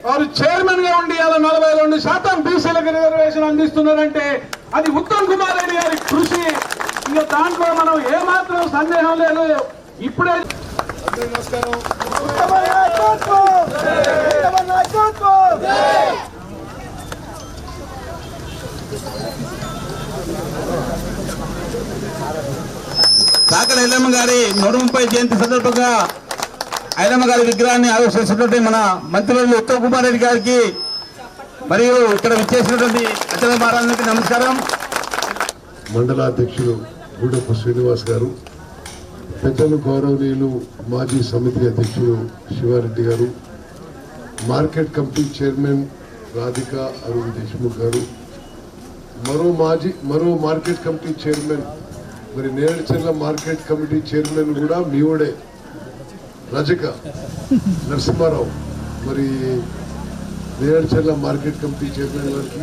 వారు చైర్మన్గా ఉండి అలా నలభై రెండు శాతం బీసీలకు రిజర్వేషన్ అందిస్తున్నారంటే అది ఉత్తమ్ కుమార్ రెడ్డి గారి కృషి. ఇంకా దాంట్లో మనం ఏమాత్రం సందేహం లేదు. ఇప్పుడే కాకల ఎల్లమ్మ గారి నూట ముప్పై జయంతి సందర్భంగా ఐలమ్మ గారి విగ్రహాన్ని ఆవిష్కరిస్తున్నటువంటి మన మంత్రివర్యులు ఉత్తమ్ కుమార్ రెడ్డి గారికి మరియు ఇక్కడ విచ్చేసినటువంటి అచల మహారాజుకి నమస్కారం. మండలాధ్యక్షులు గూడప్ప శ్రీనివాస్ గారు పెద్దలు గౌరవనీయులు మాజీ సమితి అధ్యక్షులు శివారెడ్డి గారు market committee chairman Radhika Arun Deshmukh గారు మరో మాజీ మరో మార్కెట్ కమిటీ చైర్మన్ మరి నేరచెల్ల మార్కెట్ కమిటీ చైర్మన్ కూడా మీవుడే రజక నరసింహారావు మరి నేరచెల్ల మార్కెట్ కమిటీ చైర్మన్ గారికి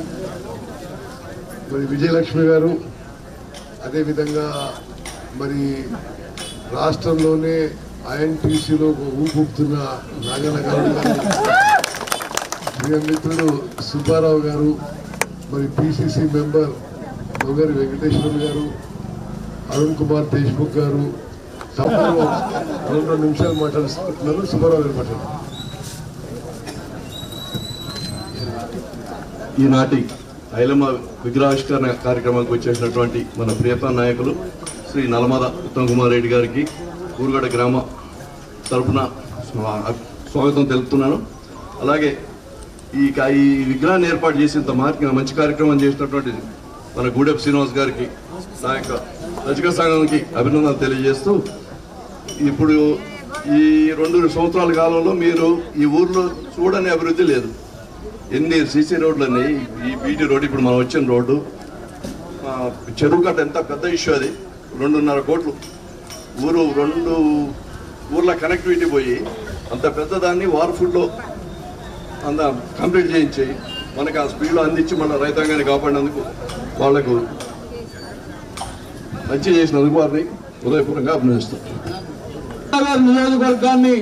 మరి విజయలక్ష్మి గారు అదేవిధంగా మరి రాష్ట్రంలోనే ఐఎన్టీసీలో ఊపుతున్న నాగన్న గారు ప్రియ మిత్రుడు సుబ్బారావు గారు మరి పిసిసి మెంబర్ మొగరి వెంకటేశ్వర్ గారు అరుణ్ కుమార్ దేశ్ముఖ్ గారు తప్పని రెండు రెండు నిమిషాలు మాట్లాడుతున్నారు సుబ్బారావు గారు మాట్లాడు ఈనాటి ఐలమ్మ విగ్రహావిష్కరణ కార్యక్రమానికి వచ్చేసినటువంటి మన ప్రియత నాయకులు శ్రీ నలమద ఉత్తమ్ కుమార్ రెడ్డి గారికి ఊరుగడ గ్రామ తరఫున స్వాగతం తెలుపుతున్నాను. అలాగే ఈ ఈ విగ్రహాన్ని ఏర్పాటు చేసి ఇంత మార్కి మంచి కార్యక్రమం చేసినటువంటి మన గూడెప్ శ్రీనివాస్ గారికి నా యొక్క రజక సంఘానికి అభినందనలు తెలియజేస్తూ ఇప్పుడు ఈ రెండు సంవత్సరాల కాలంలో మీరు ఈ ఊర్లో చూడని అభివృద్ధి లేదు. ఎన్ని సీసీ రోడ్లు ఉన్నాయి? ఈ బీటీ రోడ్డు ఇప్పుడు మనం వచ్చిన రోడ్డు. చెరువు కట్ట ఎంత పెద్ద ఇష్యూ అది. రెండున్నర కోట్లు. ఊరు రెండు ఊర్ల కనెక్టివిటీ పోయి అంత పెద్ద దాన్ని వార్ఫుడ్లో అంత కంప్లీట్ చేయించి మనకి ఆ స్పీడ్లో అందించి మన రైతాంగాన్ని కాపాడినందుకు వాళ్ళకు మంచి చేసినందుకు వారిని హృదయపూర్వకంగా అభినందిస్తాం నగర్ నియోజకవర్గాన్ని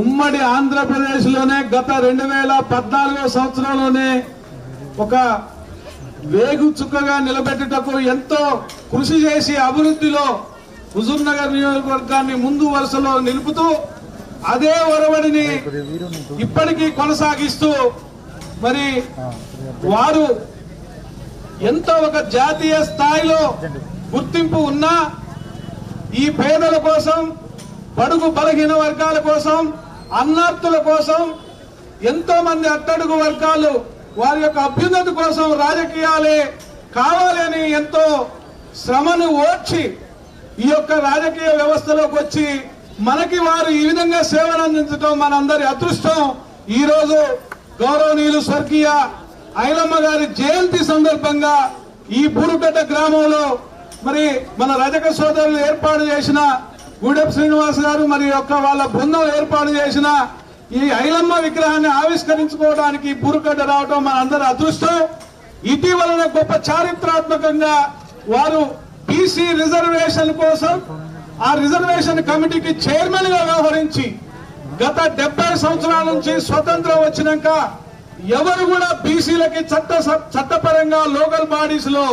ఉమ్మడి ఆంధ్రప్రదేశ్లోనే గత రెండు వేల పద్నాలుగో సంవత్సరంలోనే ఒక వేగు చుక్కగా నిలబెట్టుటకు ఎంతో కృషి చేసి అభివృద్ధిలో హుజూర్ నగర్ నియోజకవర్గాన్ని ముందు వరుసలో నిలుపుతూ అదే ఒరవడిని ఇప్పటికీ కొనసాగిస్తూ మరి వారు ఎంతో ఒక జాతీయ స్థాయిలో గుర్తింపు ఉన్నా ఈ పేదల కోసం బడుగు బలహీన వర్గాల కోసం అన్నార్థుల కోసం ఎంతో మంది అట్టడుగు వర్గాలు వారి యొక్క అభ్యున్నతి కోసం రాజకీయాలే కావాలని ఎంతో శ్రమను ఓడ్చి ఈ యొక్క రాజకీయ వ్యవస్థలోకి వచ్చి మనకి వారు ఈ విధంగా సేవలు అందించడం మనందరి అదృష్టం. ఈరోజు గౌరవనీయులు స్వర్గీయ ఐలమ్మ గారి జయంతి సందర్భంగా ఈ బూరుగడ్డ గ్రామంలో మరి మన రజక సోదరులు ఏర్పాటు చేసిన గూడెప్ శ్రీనివాస్ గారు మరి యొక్క వాళ్ళ బృందం ఏర్పాటు చేసిన ఈ ఐలమ్మ విగ్రహాన్ని ఆవిష్కరించుకోవడానికి బూరుగడ్డ రావటం మన అందరి అదృష్టం. ఇటీవలన గొప్ప చారిత్రాత్మకంగా వారు బీసీ రిజర్వేషన్ కోసం ఆ రిజర్వేషన్ కమిటీకి చైర్మన్గా వ్యవహరించి గత డెబ్బై సంవత్సరాల నుంచి స్వతంత్రం వచ్చినాక ఎవరు కూడా బీసీలకి చట్ట చట్టపరంగా లోకల్ బాడీస్లో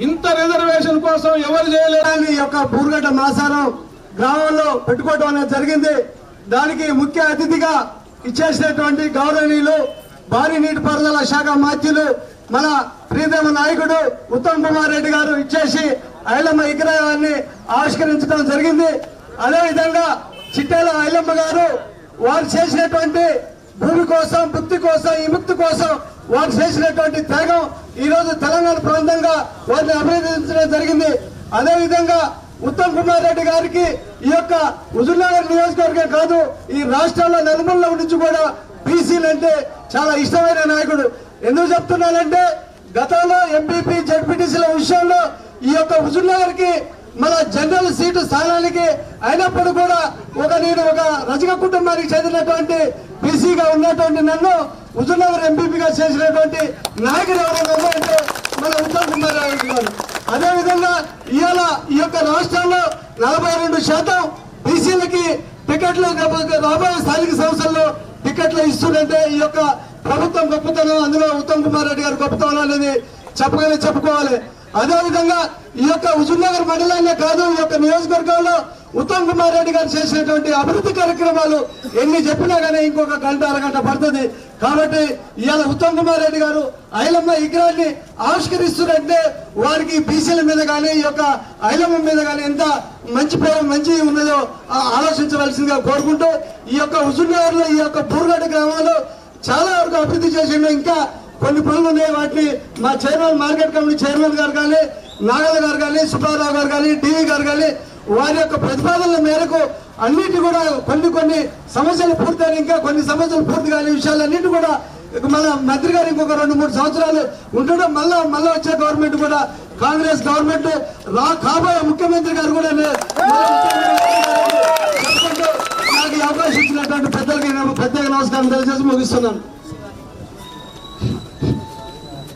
ఇంత రిజర్వేషన్ కోసం ఎవరు చేయలేదని యొక్క బూరుగడ్డ మాసారం గ్రామంలో పెట్టుకోవడం అనేది జరిగింది. దానికి ముఖ్య అతిథిగా ఇచ్చేసినటువంటి గౌరవనీయులు భారీ నీటిపారుదల శాఖ మాధ్యులు మన ప్రీతమ నాయకుడు ఉత్తమ్ కుమార్ రెడ్డి గారు ఇచ్చేసి ఐలమ్మ విగ్రహాన్ని ఆవిష్కరించడం జరిగింది. అదేవిధంగా చిట్టేల ఐలమ్మ గారు వారు చేసినటువంటి భూమి కోసం బుద్ధి కోసం విముక్తి కోసం వారు చేసినటువంటి త్యాగం ఈరోజు తెలంగాణ ప్రాంతంగా వారిని అభినందించడం జరిగింది. అదేవిధంగా ఉత్తమ్ కుమార్ రెడ్డి గారికి ఈ యొక్క హుజుర్నగర్ నియోజకవర్గం కాదు ఈ రాష్ట్రంలో నలుమూల నుంచి కూడా బీసీలు అంటే చాలా ఇష్టమైన నాయకుడు. ఎందుకు చెప్తున్నానంటే గతంలో ఎంపీపీ జడ్పీటీసీల విషయంలో ఈ యొక్క హుజుర్నగర్కి మన జనరల్ సీటు స్థానానికి అయినప్పుడు కూడా ఒక నేను ఒక రజక కుటుంబానికి చెందినటువంటి బీసీగా ఉన్నటువంటి నన్ను హుజుర్నగర్ ఎంపీపీగా చేసినటువంటి నాయకుడు ఎవరైనా అంటే మన ఉత్తమ్ కుమార్ రెడ్డి గారు. ఇవాళ ఈ యొక్క రాష్ట్రంలో నలభై రెండు శాతం బీసీలకి టికెట్లు రాబోయే స్థానిక సంస్థల్లో టికెట్లు ఇస్తుందంటే ఈ యొక్క ప్రభుత్వం గొప్పతనం అందులో ఉత్తమ్ కుమార్ రెడ్డి గారు గొప్పతనం అనేది చెప్పగానే చెప్పుకోవాలి. అదేవిధంగా ఈ యొక్క హుజూర్నగర్ మండలాన్ని కాదు ఈ యొక్క నియోజకవర్గంలో ఉత్తమ్ కుమార్ రెడ్డి గారు చేసినటువంటి అభివృద్ధి కార్యక్రమాలు ఎన్ని చెప్పినా కానీ ఇంకొక గంట అరగంట పడుతుంది. కాబట్టి ఇవాళ ఉత్తమ్ కుమార్ రెడ్డి గారు ఐలమ్మ విగ్రహాన్ని ఆవిష్కరిస్తున్నట్టే వారికి బీసీల మీద కానీ ఈ యొక్క ఐలమ్మ మీద కానీ ఎంత మంచి పేరు మంచి ఉన్నదో ఆలోచించవలసిందిగా కోరుకుంటూ ఈ యొక్క హుజూర్నగర్లో ఈ యొక్క బూర్గడ్డ గ్రామంలో చాలా వరకు అభివృద్ధి చేసిండు. ఇంకా కొన్ని పనులు ఉన్నాయి. వాటిని మా చైర్మన్ మార్కెట్ కమిటీ చైర్మన్ గారు కానీ నాగల గారు కానీ సుబ్బారావు గారు కానీ డివి గారు కానీ వారి యొక్క ప్రతిపాదనల మేరకు అన్నిటి కూడా కొన్ని కొన్ని సమస్యలు పూర్తయిన ఇంకా కొన్ని సమస్యలు పూర్తి కాని విషయాలన్నిటి కూడా మన మంత్రి గారు ఇంకొక రెండు మూడు సంవత్సరాలు ఉండడం మళ్ళా మళ్ళా వచ్చే గవర్నమెంట్ కూడా కాంగ్రెస్ గవర్నమెంట్ రా కాబోయే ముఖ్యమంత్రి గారు కూడా నాకు ఈ అవకాశం ఇచ్చినటువంటి పెద్దలకి నేను ప్రత్యేక నమస్కారం తెలియజేసి ముగిస్తున్నాను.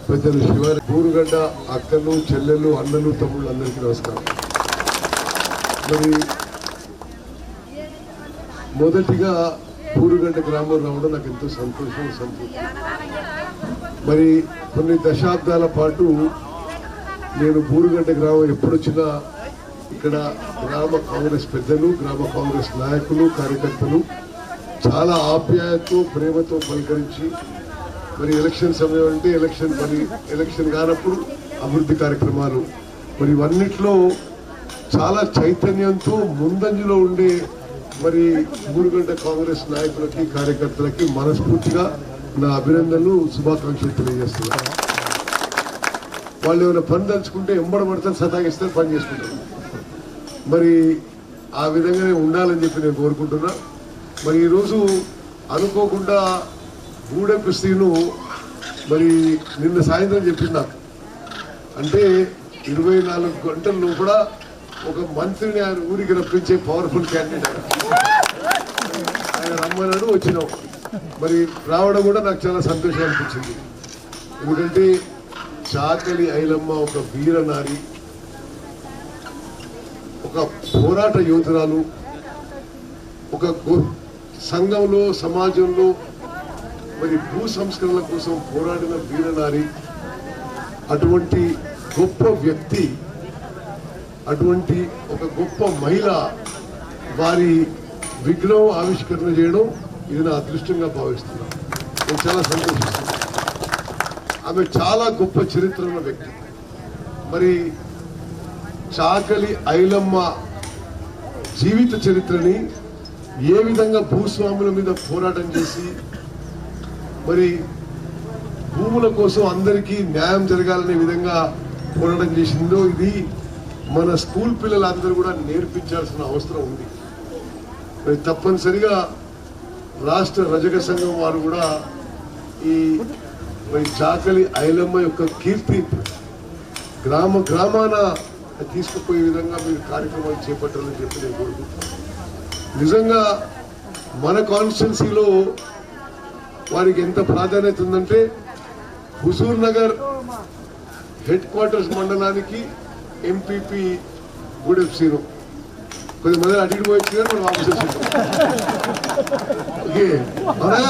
పెద్దలు శివారి ఊరుగడ్డ అక్కలు చెల్లెలు అన్నలు తమ్ముళ్ళు అందరికీ నమస్కారం. మరి మొదటిగా పూరుగంట గ్రామం రావడం నాకు ఎంతో సంతోషం సంతృప్తి. మరి కొన్ని దశాబ్దాల పాటు నేను పూరుగంట గ్రామం ఎప్పుడొచ్చినా ఇక్కడ గ్రామ కాంగ్రెస్ పెద్దలు గ్రామ కాంగ్రెస్ నాయకులు కార్యకర్తలు చాలా ఆప్యాయతతో ప్రేమతో పలకరించి మరి ఎలక్షన్ సమయం అంటే ఎలక్షన్ పని ఎలక్షన్ కానప్పుడు అభివృద్ధి కార్యక్రమాలు. మరి ఇవన్నిట్లో చాలా చైతన్యంతో ముందంజలో ఉండే మరి మూడుగంట కాంగ్రెస్ నాయకులకి కార్యకర్తలకి మనస్ఫూర్తిగా నా అభినందనలు శుభాకాంక్షలు తెలియజేస్తున్నాను వాళ్ళు ఏమైనా పని తలుచుకుంటే ఎంబడ పడితే సతాగిస్తారు పని చేసుకుంటారు. మరి ఆ విధంగానే ఉండాలని చెప్పి నేను కోరుకుంటున్నా. మరి ఈరోజు అనుకోకుండా గూడెంపు శ్రీను మరి నిన్న సాయంత్రం చెప్పింది అంటే ఇరవై నాలుగు గంటల లోపల ఒక మంత్రిని ఆయన ఊరికి రప్పించే పవర్ఫుల్ క్యాండిడేట్ ఆయన. రమ్మన్నాడు వచ్చినాం. మరి రావడం కూడా నాకు చాలా సంతోషం అనిపించింది. ఎందుకంటే చాకలి ఐలమ్మ ఒక వీరనారి ఒక పోరాట యోధురాలు ఒక సంఘంలో సమాజంలో మరి భూ సంస్కరణల కోసం పోరాడిన వీరనారి అటువంటి గొప్ప వ్యక్తి అటువంటి ఒక గొప్ప మహిళ వారి విగ్రహం ఆవిష్కరణ చేయడం ఇది నా అదృష్టంగా భావిస్తున్నాను నేను చాలా సంతోషిస్తున్నాను ఆమె చాలా గొప్ప చరిత్ర ఉన్న వ్యక్తి. మరి చాకలి ఐలమ్మ జీవిత చరిత్రని ఏ విధంగా భూస్వాముల మీద పోరాటం చేసి మరి భూముల కోసం అందరికీ న్యాయం జరగాలనే విధంగా పోరాటం చేసిందో ఇది మన స్కూల్ పిల్లలందరూ కూడా నేర్పించాల్సిన అవసరం ఉంది. మరి తప్పనిసరిగా రాష్ట్ర రజక సంఘం వారు కూడా ఈ మరి చాకలి ఐలమ్మ యొక్క కీర్తి గ్రామ గ్రామాన తీసుకుపోయే విధంగా మీరు కార్యక్రమాలు చేపట్టాలని చెప్పి నేను కోరుకుంటున్నాను. నిజంగా మన కాన్స్టిట్యున్సీలో వారికి ఎంత ప్రాధాన్యత ఉందంటే హుజూర్ నగర్ హెడ్ క్వార్టర్స్ మండలానికి ఎంపీపీ గూడెప్ సీరో కొద్ది మంది అడిగి పోయి మనం వాపస్ వచ్చింది ఓకే కదా?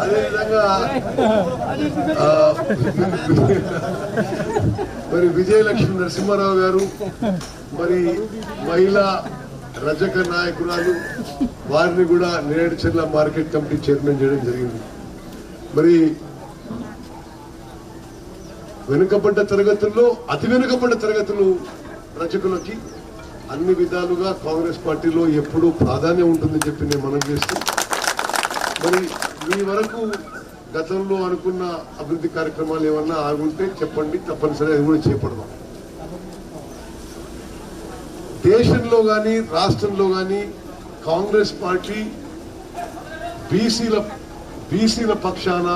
అదేవిధంగా మరి విజయలక్ష్మి నరసింహారావు గారు మరి మహిళా రజక నాయకురాలు వారిని కూడా నేరేడుచెర్ల మార్కెట్ కమిటీ చైర్మన్ చేయడం జరిగింది. మరి వెనుకబడ్డ తరగతుల్లో అతి వెనుకబడ్డ తరగతులు రచకులకి అన్ని విధాలుగా కాంగ్రెస్ పార్టీలో ఎప్పుడూ ప్రాధాన్యం ఉంటుందని చెప్పి నేను మనం చేస్తూ. మరి మీ వరకు గతంలో అనుకున్న అభివృద్ధి కార్యక్రమాలు ఏమన్నా ఆగుంటే చెప్పండి తప్పనిసరి అది కూడా చేపడదాం. దేశంలో కానీ రాష్ట్రంలో కానీ కాంగ్రెస్ పార్టీ బీసీల బీసీల పక్షాన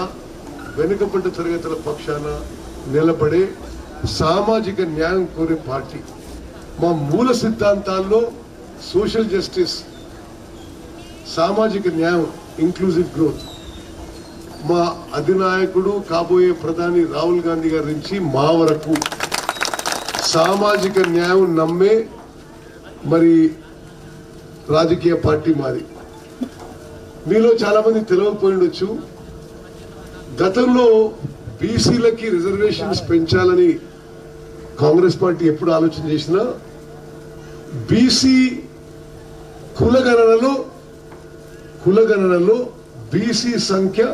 వెనుకబడ్డ తరగతుల పక్షాన నిలబడే సామాజిక న్యాయం కోరే పార్టీ. మా మూల సిద్ధాంతాల్లో సోషల్ జస్టిస్ సామాజిక న్యాయం ఇంక్లూజివ్ గ్రోత్. మా అధినాయకుడు కాబోయే ప్రధాని రాహుల్ గాంధీ గారి నుంచి మా వరకు సామాజిక న్యాయం నమ్మే మరి రాజకీయ పార్టీ మాది. మీలో చాలామంది తెలియకపోయిండొచ్చు గతంలో బీసీలకి రిజర్వేషన్స్ పెంచాలని కాంగ్రెస్ పార్టీ ఎప్పుడు ఆలోచన చేసినా బీసీ కులగణనలో కులగణనలో బీసీ సంఖ్య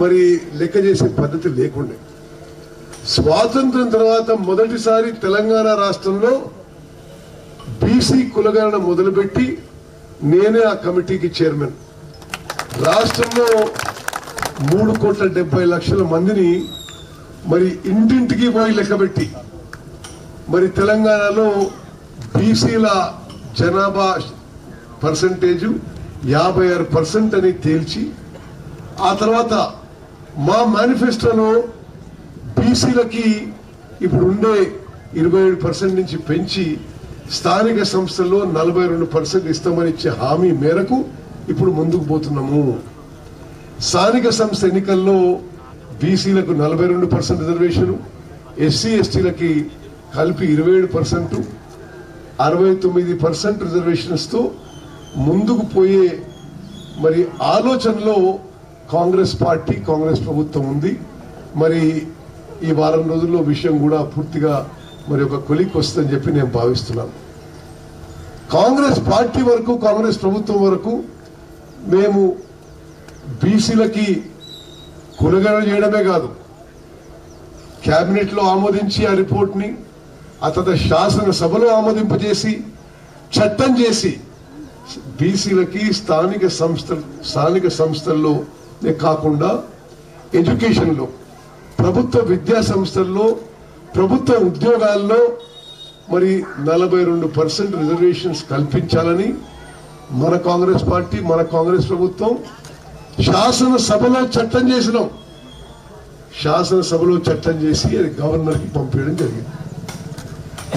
మరి లెక్క చేసే పద్ధతి లేకుండే. స్వాతంత్రం తర్వాత మొదటిసారి తెలంగాణ రాష్ట్రంలో బీసీ కులగణన మొదలుపెట్టి నేనే ఆ కమిటీకి చైర్మన్. రాష్ట్రంలో మూడు కోట్ల డెబ్బై లక్షల మందిని మరి ఇంటింటికి పోయి లెక్కబెట్టి మరి తెలంగాణలో బీసీల జనాభా పర్సంటేజు యాభై ఆరు పర్సెంట్ అని తేల్చి ఆ తర్వాత మా మేనిఫెస్టోలో బీసీలకి ఇప్పుడు ఉండే ఇరవై ఏడు పర్సెంట్ నుంచి పెంచి స్థానిక సంస్థల్లో నలభై రెండు పర్సెంట్ ఇస్తామని ఇచ్చే హామీ మేరకు ఇప్పుడు ముందుకు పోతున్నాము. స్థానిక సంస్థ ఎన్నికల్లో బీసీలకు నలభై రెండు పర్సెంట్ రిజర్వేషన్ ఎస్సీ ఎస్టీలకి కలిపి ఇరవై ఏడు పర్సెంట్ అరవై తొమ్మిది పర్సెంట్ రిజర్వేషన్స్తో ముందుకు పోయే మరి ఆలోచనలో కాంగ్రెస్ పార్టీ కాంగ్రెస్ ప్రభుత్వం ఉంది. మరి ఈ వారం రోజుల్లో విషయం కూడా పూర్తిగా మరి ఒక కొలిక్ వస్తుందని చెప్పి నేను భావిస్తున్నాను. కాంగ్రెస్ పార్టీ వరకు కాంగ్రెస్ ప్రభుత్వం వరకు మేము బీసీలకి కొనుగోలు చేయడమే కాదు క్యాబినెట్లో ఆమోదించి ఆ రిపోర్ట్ని ని శాసనసభలో ఆమోదింపజేసి చట్టం చేసి బీసీలకి స్థానిక సంస్థ స్థానిక సంస్థల్లో కాకుండా ఎడ్యుకేషన్లో ప్రభుత్వ విద్యా సంస్థల్లో ప్రభుత్వ ఉద్యోగాల్లో మరి నలభై రెండు పర్సెంట్ రిజర్వేషన్స్ కల్పించాలని మన కాంగ్రెస్ పార్టీ మన కాంగ్రెస్ ప్రభుత్వం శాసనసభలో చట్టం చేసినాం. శాసనసభలో చట్టం చేసి అది గవర్నర్కి పంపించడం జరిగింది.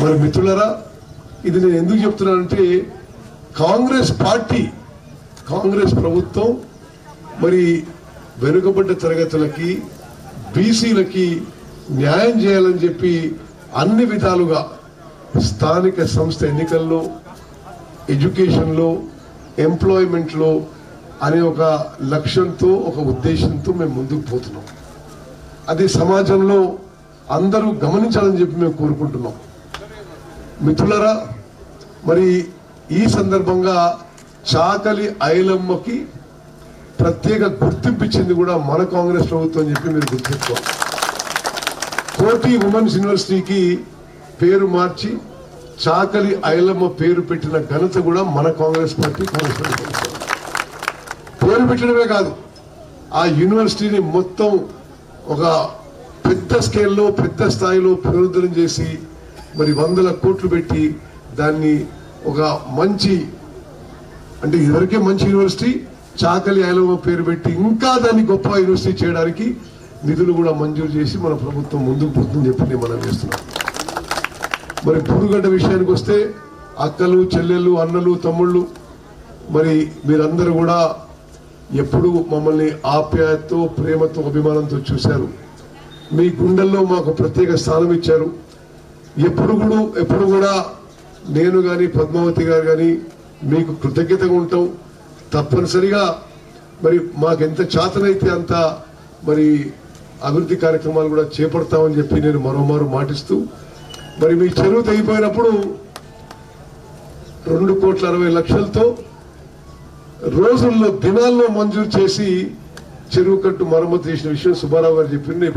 మరి మిత్రులరా ఇది నేను ఎందుకు చెప్తున్నానంటే కాంగ్రెస్ పార్టీ కాంగ్రెస్ ప్రభుత్వం మరి వెనుకబడ్డ తరగతులకి బీసీలకి న్యాయం చేయాలని చెప్పి అన్ని విధాలుగా స్థానిక సంస్థ ఎన్నికల్లో ఎడ్యుకేషన్లో ఎంప్లాయ్మెంట్లో అనే ఒక లక్ష్యంతో ఒక ఉద్దేశంతో మేము ముందుకు పోతున్నాం. అది సమాజంలో అందరూ గమనించాలని చెప్పి మేము కోరుకుంటున్నాం. మిత్రులరా మరి ఈ సందర్భంగా చాకలి ఐలమ్మకి ప్రత్యేక గుర్తింపు ఇచ్చింది కూడా మన కాంగ్రెస్ ప్రభుత్వం అని చెప్పి మీరు గుర్తించుకోవాలి. కోటి ఉమెన్స్ యూనివర్సిటీకి పేరు మార్చి చాకలి ఐలమ్మ పేరు పెట్టిన ఘనత కూడా మన కాంగ్రెస్ పార్టీ కాంగ్రెస్ పార్టీ పేరు పెట్టడమే కాదు. ఆ యూనివర్సిటీని మొత్తం ఒక పెద్ద స్కేల్లో పెద్ద స్థాయిలో పునరుద్ధరణ చేసి మరి వందల కోట్లు పెట్టి దాన్ని ఒక మంచి అంటే ఇదివరకే మంచి యూనివర్సిటీ చాకలి ఐలవ పేరు పెట్టి ఇంకా దాన్ని గొప్ప యూనివర్సిటీ చేయడానికి నిధులు కూడా మంజూరు చేసి మన ప్రభుత్వం ముందుకు పోతుందని చెప్పి నేను మనం చేస్తున్నాం మరి పురుగడ్డ విషయానికి వస్తే అక్కలు చెల్లెళ్ళు అన్నలు తమ్ముళ్ళు మరి మీరందరూ కూడా ఎప్పుడు మమ్మల్ని ఆప్యాయతతో ప్రేమతో అభిమానంతో చూశారు. మీ గుండెల్లో మాకు ప్రత్యేక స్థానం ఇచ్చారు. ఎప్పుడు కూడా ఎప్పుడు కూడా నేను కానీ పద్మావతి గారు కానీ మీకు కృతజ్ఞతగా ఉంటాం. తప్పనిసరిగా మరి మాకు ఎంత చేతనైతే అంత మరి అభివృద్ధి కార్యక్రమాలు కూడా చేపడతామని చెప్పి నేను మరోమారు మాటిస్తూ మరి మీ చెరువు తెగిపోయినప్పుడు రెండు కోట్ల అరవై లక్షలతో రోజుల్లో దినాల్లో మంజూరు చేసి చెరువు కట్టు మరమ్మతు చేసిన విషయం సుబ్బారావు గారు చెప్పింది